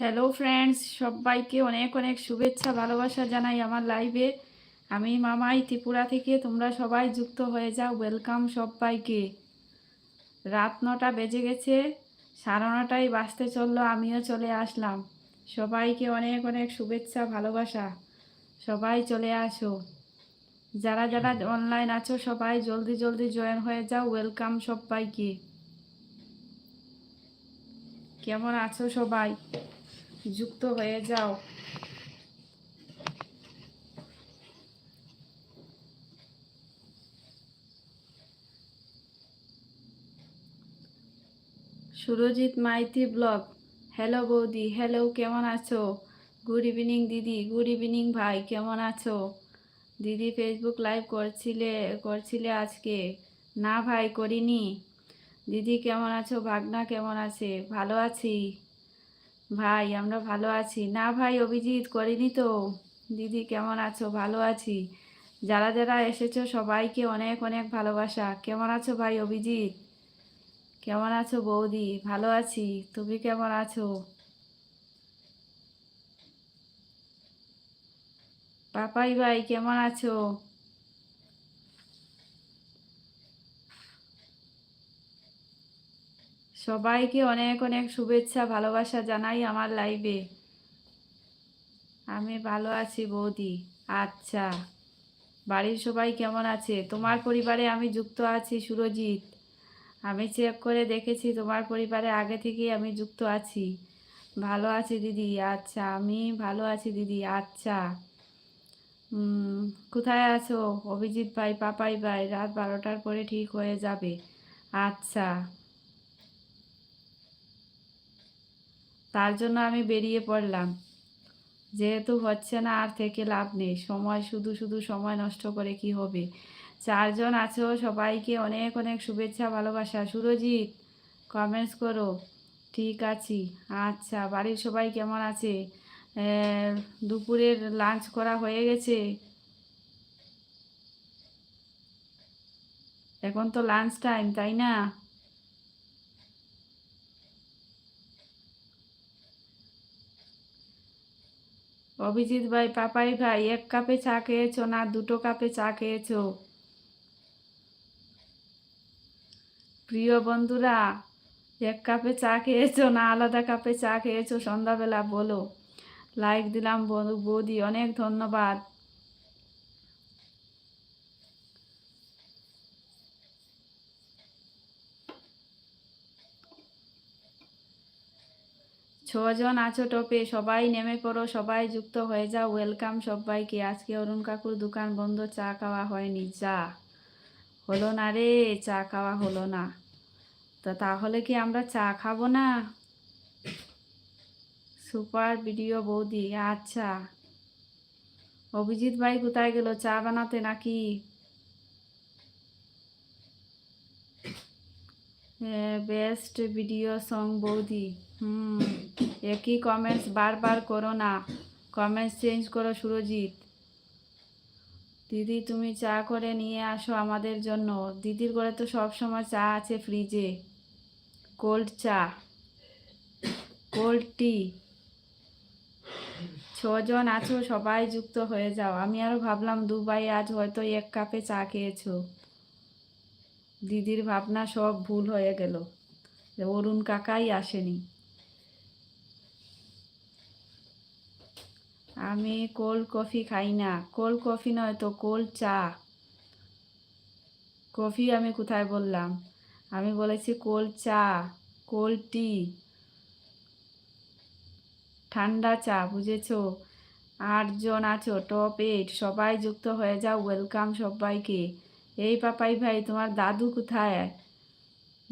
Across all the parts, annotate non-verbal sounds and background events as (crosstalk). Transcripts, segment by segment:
Hello friends সবাইকে অনেক অনেক শুভেচ্ছা, ভালোবাসা জানাই আমার লাইভে আমি মামাই ত্রিপুরা থেকে, তোমরা সবাই যুক্ত হয়ে যাও। ওয়েলকাম সবাইকে। রাত নটা বেজে গেছে, সাড়ে নটায় বাঁচতে চলল, আমিও চলে আসলাম। সবাইকে অনেক অনেক শুভেচ্ছা, ভালোবাসা। সবাই চলে আসো। যারা যারা অনলাইন আছো, সবাই জলদি জলদি জয়েন হয়ে যাও। ওয়েলকাম সবাইকে। কেমন আছো সবাই? যুক্ত হয়ে যাও। সুরজিৎ মাইতি ব্লগ। হ্যালো বৌদি, হ্যালো, কেমন আছো? গুড ইভিনিং দিদি, গুড ইভিনিং ভাই, কেমন আছো? দিদি ফেসবুক লাইভ করছিলে করছিলে আজকে? না ভাই, করিনি। দিদি, কেমন আছো? ভাগনা, কেমন আছে? ভালো আছি। ভাই, আমরা ভালো আছি। না ভাই, অভিজিৎ, করিনি তো। দিদি, কেমন আছো? ভালো আছি। যারা যারা এসেছ, সবাইকে অনেক অনেক ভালোবাসা। কেমন আছো ভাই, অভিজিৎ? কেমন আছো বৌদি? ভালো আছি। তুমি কেমন আছো? পাপাই ভাই, কেমন আছো? সবাইকে অনেক অনেক শুভেচ্ছা, ভালোবাসা জানাই আমার লাইভে আমি ভালো আছি বৌদি। আচ্ছা বাড়ির সবাই কেমন আছে? তোমার পরিবারে আমি যুক্ত আছি সুরজিৎ। আমি চেক করে দেখেছি, তোমার পরিবারে আগে থেকেই আমি যুক্ত আছি। ভালো আছি দিদি। আচ্ছা আমি ভালো আছি দিদি। আচ্ছা। কোথায় আছো? অভিজিৎ ভাই, পাপাই ভাই, রাত বারোটার পরে ঠিক হয়ে যাবে। আচ্ছা। তার জন্য আমি বেরিয়ে পড়লাম। যেহেতু হচ্ছে না, আর থেকে লাভ নেই। সময় শুধু শুধু সময় নষ্ট করে কি হবে? চারজন আছো, সবাইকে অনেক অনেক শুভেচ্ছা, ভালোবাসা। সুরজিৎ কমেন্টস করো। ঠিক আছি। আচ্ছা বাড়ির সবাই কেমন আছে? দুপুরের লাঞ্চ করা হয়ে গেছে? এখন তো লাঞ্চ টাইম তাই না? অভিজিৎ ভাই, পাপাই ভাই, এক কাপে চা খেয়েছো না দুটো কাপে চা খেয়েছো? প্রিয় বন্ধুরা, এক কাপে চা খেয়েছো না আলাদা কাপে চা খেয়েছো? সন্ধ্যাবেলা বলো। লাইক দিলাম বৌদি, অনেক ধন্যবাদ। ছজন আছো টপে, সবাই নেমে পড়ো, সবাই যুক্ত হয়ে যাও, ওয়েলকাম সবাইকে। আজকে অরুণ কাকুর দোকান বন্ধ, চা খাওয়া হয়নি, যা। হলো না রে, চা খাওয়া হলো না। তো তাহলে কি আমরা চা খাব না? সুপার ভিডিও বৌদি আচ্ছা। অভিজিৎ ভাই কোথায় গেল? চা বানাতে নাকি? বেস্ট ভিডিও সং বৌদি। হুম, একই কমেন্টস বারবার করো না। কমেন্টস চেঞ্জ করো সুরজিৎ। দিদি, তুমি চা করে নিয়ে আসো আমাদের জন্য। দিদির ঘরে তো সব সময় চা আছে ফ্রিজে কোল্ড চা। কোল্ড টি ছজন আছো, সবাই যুক্ত হয়ে যাও। আমি আরও ভাবলাম, দুবাই আজ হয়তো এক কাপে চা খেয়েছো। দিদির ভাবনা সব ভুল হয়ে গেল। অরুণ কাকাই আসেনি। আমি কোল্ড কফি খাই না। কোল্ড কফি নয় তো কোল্ড চা। কফি আমি কোথায় বললাম? আমি বলেছি কোল্ড চা কোল্ড টি ঠান্ডা চা, বুঝেছ? আটজন আছো টপ এইট সবাই যুক্ত হয়ে যাও ওয়েলকাম সবাইকে। এই পাপাই ভাই, তোমার দাদু কোথায়?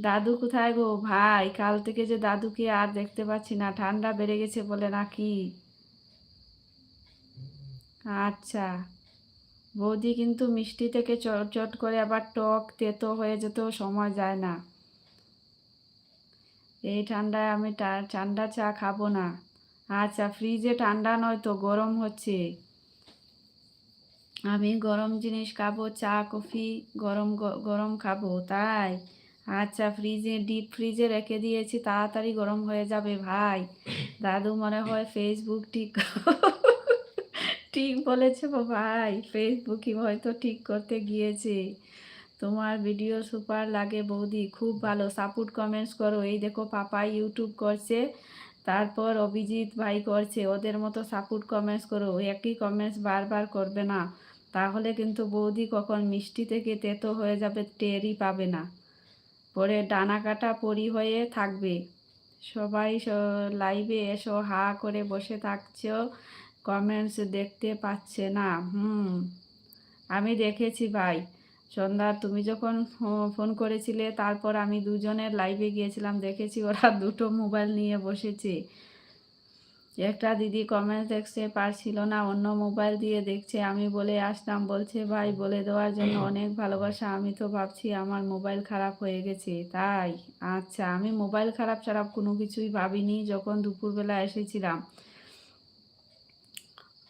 দাদু কোথায় গো? ভাই, কাল থেকে যে দাদুকে আর দেখতে পাচ্ছি না। ঠান্ডা বেড়ে গেছে বলে নাকি? আচ্ছা। বৌদি কিন্তু মিষ্টি থেকে চট চট করে আবার টক তেতো হয়ে যেতেও সময় যায় না। এই ঠান্ডায় আমি ঠান্ডা চা খাব না। আচ্ছা ফ্রিজে ঠান্ডা নয় তো গরম হচ্ছে। আমি গরম জিনিস খাব, চা, কফি, গরম গরম খাব, তাই? আচ্ছা ফ্রিজে, ডিপ ফ্রিজে রেখে দিয়েছি, তাড়াতাড়ি গরম হয়ে যাবে, ভাই। দাদু মনে হয় ফেসবুক ঠিক ঠিক বলেছে ভাই ফেসবুকই হয়তো ঠিক করতে গিয়েছে। তোমার ভিডিও সুপার লাগে বৌদি, খুব ভালো। সাপোর্ট কমেন্টস করো। এই দেখো পাপা ইউটিউব করছে, তারপর অভিজিৎ ভাই করছে, ওদের মতো সাপোর্ট কমেন্টস করো। একই কমেন্টস বারবার করবে না। তাহলে কিন্তু বৌদি কখন মিষ্টি থেকে তেতো হয়ে যাবে, টেরই পাবে না। পরে ডানা কাটা পরি হয়ে থাকবে। সবাই লাইভে এসো, হা করে বসে থাকছো। কমেন্টস দেখতে পাচ্ছে না। হুম, আমি দেখেছি ভাই। সন্ধ্যা, তুমি যখন ফোন করেছিলে, তারপর আমি দুজনের লাইভে গিয়েছিলাম, দেখেছি ওরা (laughs) দুটো মোবাইল নিয়ে বসেছে। একটা দিদি কমেন্ট দেখতে পারছিল না, অন্য মোবাইল দিয়ে দেখছে। আমি বলে আসলাম, বলছে, ভাই, বলে দেওয়ার জন্য অনেক ভালোবাসা। আমি তো ভাবছি আমার মোবাইল খারাপ হয়ে গেছে। তাই আচ্ছা আমি মোবাইল খারাপ খারাপ কোনো কিছুই ভাবিনি যখন দুপুরবেলা এসেছিলাম।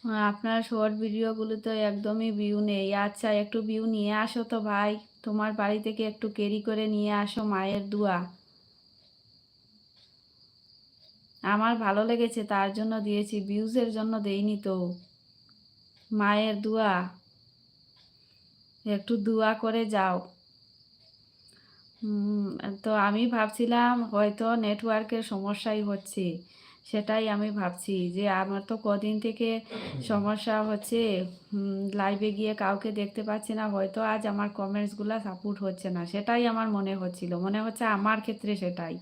আপনার শর্ট ভিডিওগুলো তো একদমই ভিউ নেই। আচ্ছা একটু ভিউ নিয়ে আসো তো ভাই। তোমার বাড়ি থেকে একটু ক্যারি করে নিয়ে আসো মায়ের দুয়া। আমার ভালো লেগেছে, তার জন্য দিয়েছি। ভিউজের জন্য দেইনি তো। মায়ের দুয়া। একটু দুয়া করে যাও। তো আমি ভাবছিলাম হয়তো নেটওয়ার্কের সমস্যাই হচ্ছে। সেটাই আমি ভাবছি যে আমার তো কদিন থেকে সমস্যা হচ্ছে লাইভে গিয়ে কাউকে দেখতে পাচ্ছি না হয়তো আজ আমার কমেন্টসগুলো সাপোর্ট হচ্ছে না সেটাই আমার মনে হচ্ছিল। মনে হচ্ছে আমার ক্ষেত্রে সেটাই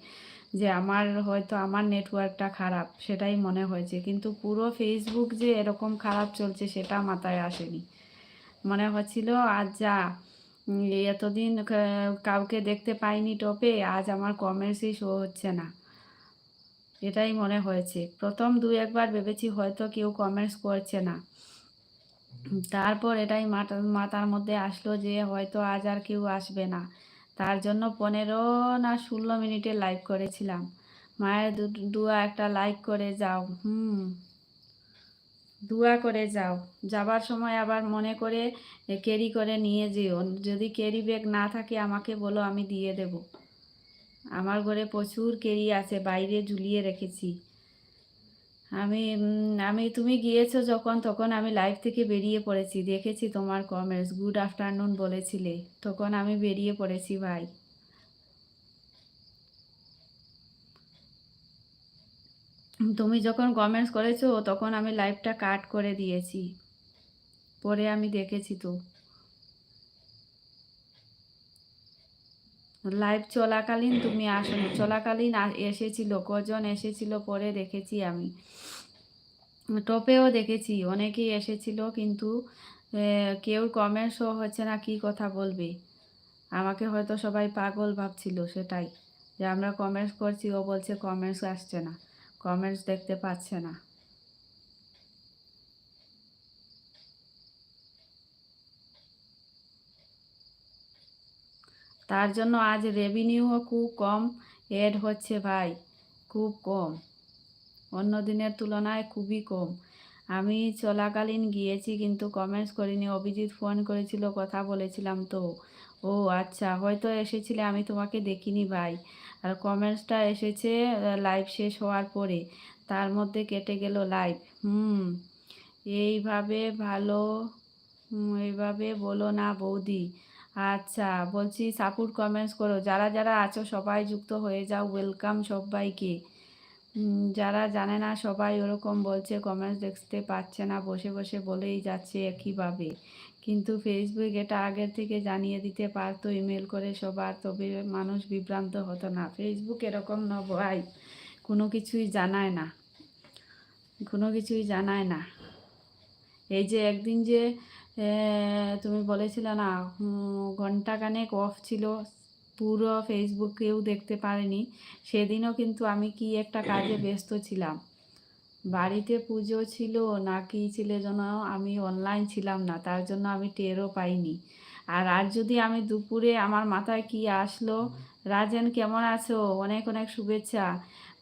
যে আমার হয়তো আমার নেটওয়ার্কটা খারাপ সেটাই মনে হয়েছে। কিন্তু পুরো ফেসবুক যে এরকম খারাপ চলছে সেটা মাথায় আসেনি। মনে হচ্ছিল আজ যা এতদিন কাউকে দেখতে পাইনি টপে আজ আমার কমেন্টসই শো হচ্ছে না। এটাই মনে হয়েছে। প্রথম দু একবার ভেবেছি হয়তো কেউ কমেন্টস করছে না। তারপর এটাই মাথার মধ্যে আসলো যে হয়তো আজ আর কেউ আসবে না। তার জন্য পনেরো না ষোলো মিনিটে লাইভ করেছিলাম। মায়ের দুয়া একটা লাইক করে যাও। হুম। দুয়া করে যাও। যাবার সময় আবার মনে করে ক্যারি করে নিয়ে যেও। যদি ক্যারি ব্যাগ না থাকে, আমাকে বলো, আমি দিয়ে দেব। আমার ঘরে প্রচুর ক্যারি আছে, বাইরে ঝুলিয়ে রেখেছি। আমি আমি, তুমি গিয়েছো যখন, তখন আমি লাইভ থেকে বেরিয়ে পড়েছি। দেখেছি তোমার কমেন্টস গুড আফটারনুন বলেছিলে। তখন আমি বেরিয়ে পড়েছি ভাই। তুমি যখন কমেন্টস করেছ, তখন আমি লাইভটা কাট করে দিয়েছি। পরে আমি দেখেছি তো। লাইভ চলাকালীন (coughs) তুমি আসনি। চলাকালীন এসেছিল কজন এসেছিল পরে দেখেছি আমি। টপেও দেখেছি অনেকেই এসেছিল কিন্তু কেউ কমেন্টসও হচ্ছে না কি কথা বলবে? আমাকে হয়তো সবাই পাগল ভাবছিল সেটাই। যে আমরা কমেন্টস করছি ও বলছে কমেন্টস আসছে না। কমেন্টস দেখতে পাচ্ছে না। তার জন্য আজ রেভিনিউও খুব কম এড হচ্ছে ভাই, খুব কম। অন্য দিনের তুলনায় খুবই কম। আমি চলাকালীন গিয়েছি কিন্তু কমেন্টস করিনি, অভিজিৎ ফোন করেছিল, কথা বলেছিলাম তো। ও আচ্ছা হয়তো এসেছিলে, আমি তোমাকে দেখিনি ভাই। আর কমেন্টসটা এসেছে লাইভ শেষ হওয়ার পরে। তার মধ্যে কেটে গেল লাইভ হুম, এইভাবে ভালো এইভাবে বলো না বৌদি। আচ্ছা বলছি সাপোর্ট কমেন্টস করো। যারা যারা আছো, সবাই যুক্ত হয়ে যাও। ওয়েলকাম সবাইকে। যারা জানে না, সবাই ওরকম বলছে কমেন্টস দেখতে পাচ্ছে না, বসে বসে বলেই যাচ্ছে একইভাবে। কিন্তু ফেসবুক এটা আগের থেকে জানিয়ে দিতে পারতো ইমেল করে সবার, তবে মানুষ বিভ্রান্ত হতো না। ফেসবুক এরকম ন ভাই, কোনো কিছুই জানায় না। কোনো কিছুই জানায় না। এই যে একদিন যে তুমি বলেছিলে না ঘন্টাখানেক অফ ছিল। পুরো ফেসবুক কেউ দেখতে পারেনি। সেদিনও কিন্তু আমি কি একটা কাজে (clears throat) ব্যস্ত ছিলাম। বাড়িতে পুজো ছিল না কি ছিল যেন আমি অনলাইন ছিলাম না তার জন্য আমি টেরও পাইনি। আর আজ যদি আমি দুপুরে আমার মাথায় কি আসলো রাজেন কেমন আছো? অনেক অনেক শুভেচ্ছা।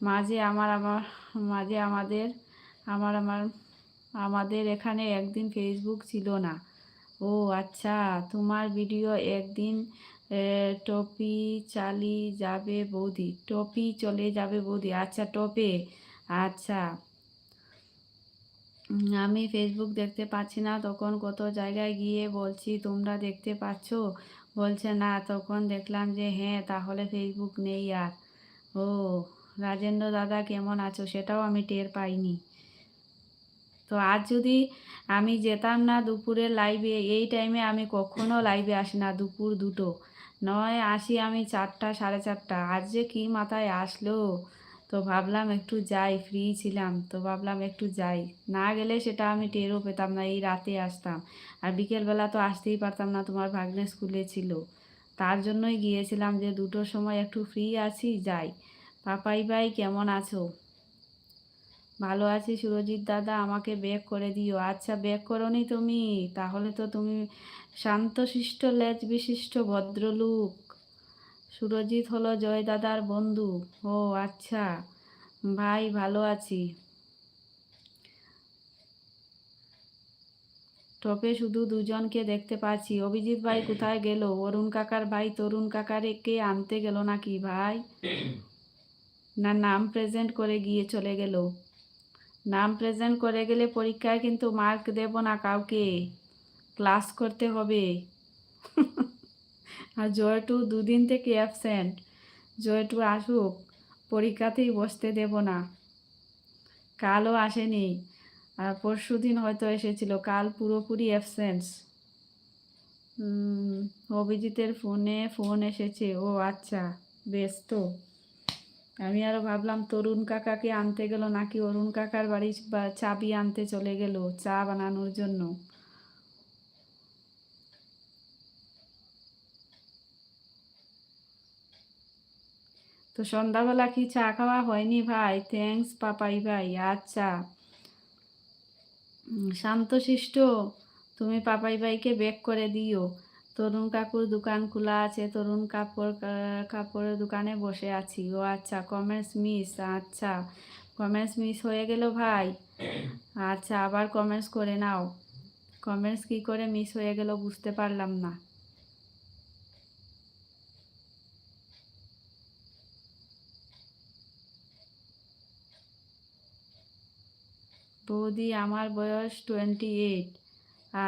মাঝে আমার আমার মাঝে আমাদের আমার আমার আমাদের এখানে একদিন ফেসবুক ছিল না। ও আচ্ছা তোমার ভিডিও একদিন টপি চালি যাবে বৌদি, টপি চলে যাবে বৌদি। আচ্ছা টপে? আচ্ছা। আমি ফেসবুক দেখতে পাচ্ছি না। তখন কত জায়গায় গিয়ে বলছি, তোমরা দেখতে পাচ্ছো? বলছে, না। তখন দেখলাম যে হ্যাঁ তাহলে ফেসবুক নেই আর। ও, রাজেন্দ্র দাদা কেমন আছো? সেটাও আমি টের পাইনি। তো আজ যদি আমি যেতাম না দুপুরে লাইভে এই টাইমে আমি কখনো লাইভে আসি না দুপুর দুটো। নয়, আসি আমি চারটা, সাড়ে চারটা। আজ যে কি মাথায় আসলো? তো ভাবলাম একটু যাই ফ্রি ছিলাম, তো ভাবলাম একটু যাই। না গেলে সেটা আমি টেরও পেতাম না, এই রাতে আসতাম। আর বিকেলবেলা তো আসতেই পারতাম না, তোমার ভাগ্নে স্কুলে ছিল। তার জন্যই গিয়েছিলাম যে দুটোর সময় একটু ফ্রি আছি, যাই। পাপাই ভাই কেমন আছো? ভালো আছি সুরজিৎ দাদা, আমাকে ব্যাক করে দিও। আচ্ছা ব্যাক করনি তুমি? তাহলে তো তুমি শান্তশিষ্ট লেজ বিশিষ্ট, ভদ্রলোক। সুরজিৎ হলো জয় দাদার বন্ধু। ও আচ্ছা। ভাই, ভালো আছি। টপে শুধু দুজনকে দেখতে পাচ্ছি। অভিজিৎ ভাই কোথায় গেল? অরুণ কাকার ভাই, তরুণ কাকারে কে আনতে গেল নাকি ভাই? না, নাম প্রেজেন্ট করে গিয়ে চলে গেল। নাম প্রেজেন্ট করে গেলে পরীক্ষায় কিন্তু মার্ক দেব না কাউকে। ক্লাস করতে হবে। (laughs) আর জয়টু দুদিন থেকে অ্যাবসেন্ট জয়টু আসুক, পরীক্ষাতেই বসতে দেব না। কালও আসেনি। আর পরশু দিন হয়তো এসেছিল, কাল পুরোপুরি অ্যাবসেন্স অভিজিতের ফোনে ফোন এসেছে। ও আচ্ছা বেশ তো আমি আরও ভাবলাম, তরুণ কাকাকে আনতে গেল নাকি অরুণ কাকার বাড়ি চাবি আনতে চলে গেল চা বানানোর জন্য? তো সন্ধ্যাবেলা কি চা খাওয়া হয়নি ভাই? থ্যাঙ্কস পাপাই ভাই। আচ্ছা। শান্তশিষ্ট তুমি পাপাই ভাইকে ব্যাক করে দিও। তরুণ কাকুর দোকান খোলা আছে। তরুণ কাপড় কাপড়ের দোকানে বসে আছি। ও আচ্ছা কমেন্টস মিস আচ্ছা। কমেন্টস মিস হয়ে গেল ভাই। আচ্ছা আবার কমেন্টস করে নাও। কমেন্টস কি করে মিস হয়ে গেল বুঝতে পারলাম না। বৌদি, আমার বয়স টোয়েন্টি এইট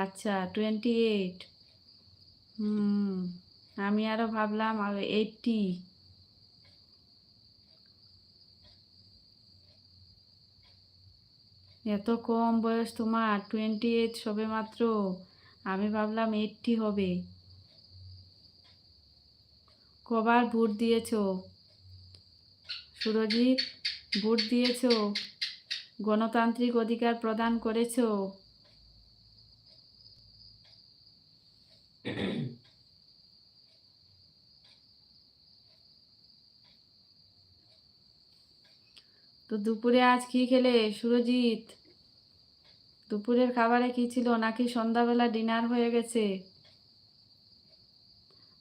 আচ্ছা টোয়েন্টি এইট হুম, আমি আরও ভাবলাম এইটটি এত কম বয়স তোমার টোয়েন্টি এইট সবে মাত্র। আমি ভাবলাম এইটটি হবে। কবার ভোট দিয়েছ? সুরজিৎ, ভোট দিয়েছ? গণতান্ত্রিক অধিকার প্রদান করেছ? তো দুপুরে আজ কি খেলে, সুরজিৎ? দুপুরের খাবারে কি ছিল? নাকি সন্ধ্যাবেলা ডিনার হয়ে গেছে?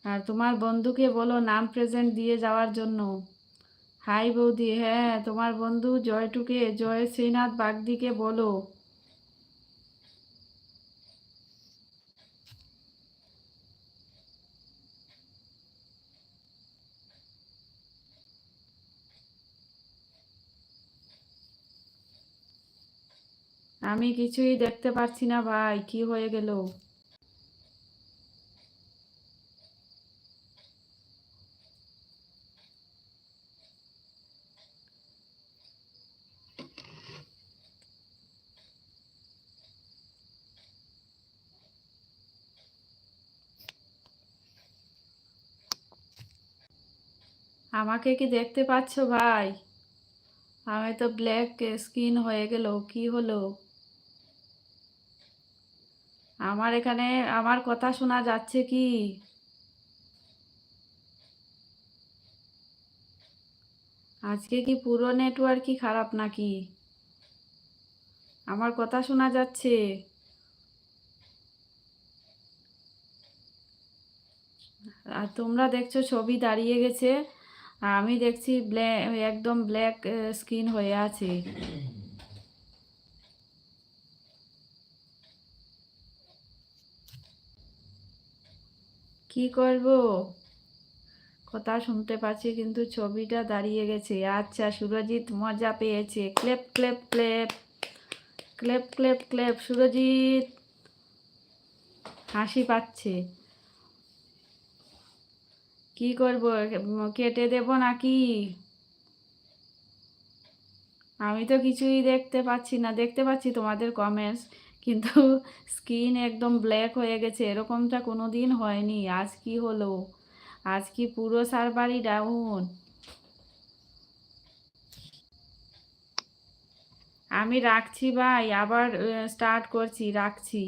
আর তোমার বন্ধুকে বলো, নাম প্রেজেন্ট দিয়ে যাওয়ার জন্য। হাই বৌদি হ্যাঁ তোমার বন্ধু জয়টুকে জয় শ্রীনাথ বাগদিকে বলো। আমি কিছুই দেখতে পাচ্ছি না ভাই, কি হয়ে গেল? আমাকে কি দেখতে পাচ্ছ ভাই? আমি তো ব্ল্যাক স্কিন হয়ে গেল, কি হলো? আমার এখানে আমার কথা শোনা যাচ্ছে কি? আজকে কি পুরো নেটওয়ার্ক কি খারাপ নাকি? আমার কথা শোনা যাচ্ছে। আর তোমরা দেখছ ছবি দাঁড়িয়ে গেছে আমি দেখছি ব্ল্যাক একদম ব্ল্যাক স্কিন হয়ে আছে। কি করব? কথা শুনতে পাচ্ছি, কিন্তু ছবিটা দাঁড়িয়ে গেছে। আচ্ছা সুরজিৎ মজা পেয়েছে। ক্লেপ ক্লেপ ক্লেপ। ক্লেপ ক্লেপ ক্লেপ, সুরজিৎ। হাসি পাচ্ছে। কি করব? কেটে দেব নাকি? আমি তো কিছুই দেখতে পাচ্ছি না। দেখতে পাচ্ছি তোমাদের কমেন্টস কিন্তু স্কিন একদম ব্ল্যাক হয়ে গেছে, এরকমটা কোনো দিন হয়নি। আজ কি হলো? আজ কি পুরো সার্ভারই ডাউন? আমি রাখছি ভাই, আবার স্টার্ট করছি, রাখছি।